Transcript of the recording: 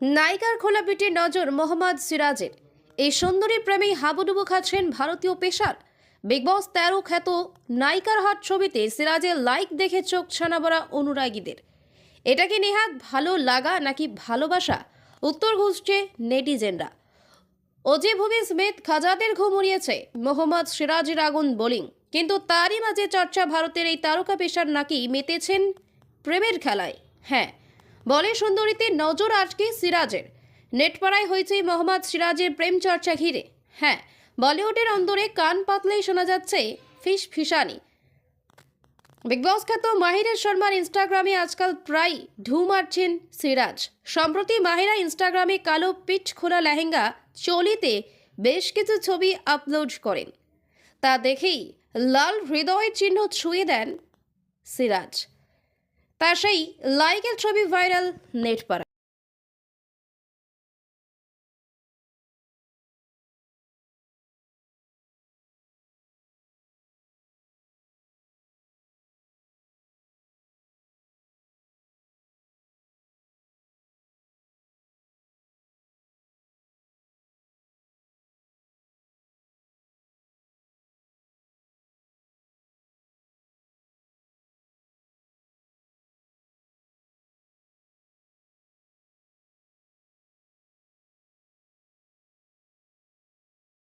নায়িকার খোলা পিঠে নজর মোহাম্মদ সিরাজের। এই সুন্দরী প্রেমী হাবুডুবু খাচ্ছেন ভারতীয় পেশার। বিগ বস তেরো খ্যাত নায়িকার হাট ছবিতে সিরাজের লাইক দেখে চোখ ছানাবড়া অনুরাগীদের। এটা কি নেহাত ভালো লাগা নাকি ভালোবাসা? উত্তর খুঁজছে নেটিজেনরা। অজে ভূমি স্মিথ খাজাদের ঘুম উড়িয়েছে মোহাম্মদ সিরাজের আগুন বোলিং। কিন্তু তারই মাঝে চর্চা ভারতের এই তারকা পেশার নাকি মেতেছেন প্রেমের খেলায়। হ্যাঁ বলে সুন্দরীতে নজর আজকে সিরাজের। নেটপাড়ায় হয়েছে মোহাম্মদ সিরাজের প্রেম চর্চা ঘিরে। হ্যাঁ বলিউডের অন্দরে কান পাতলেই শোনা যাচ্ছে ফিস ফিসানি। বিগ বস খ্যাত মাহিরের শর্মার ইনস্টাগ্রামে আজকাল প্রায় ঢু মারছেন সিরাজ। সম্প্রতি মাহিরা ইনস্টাগ্রামে কালো পিঠ খোলা লেহেঙ্গা চলিতে বেশ কিছু ছবি আপলোড করেন। তা দেখেই লাল হৃদয় চিহ্ন ছুঁয়ে দেন সিরাজ। তার সেই লাইকের ছবি ভাইরাল নেট পাড়া।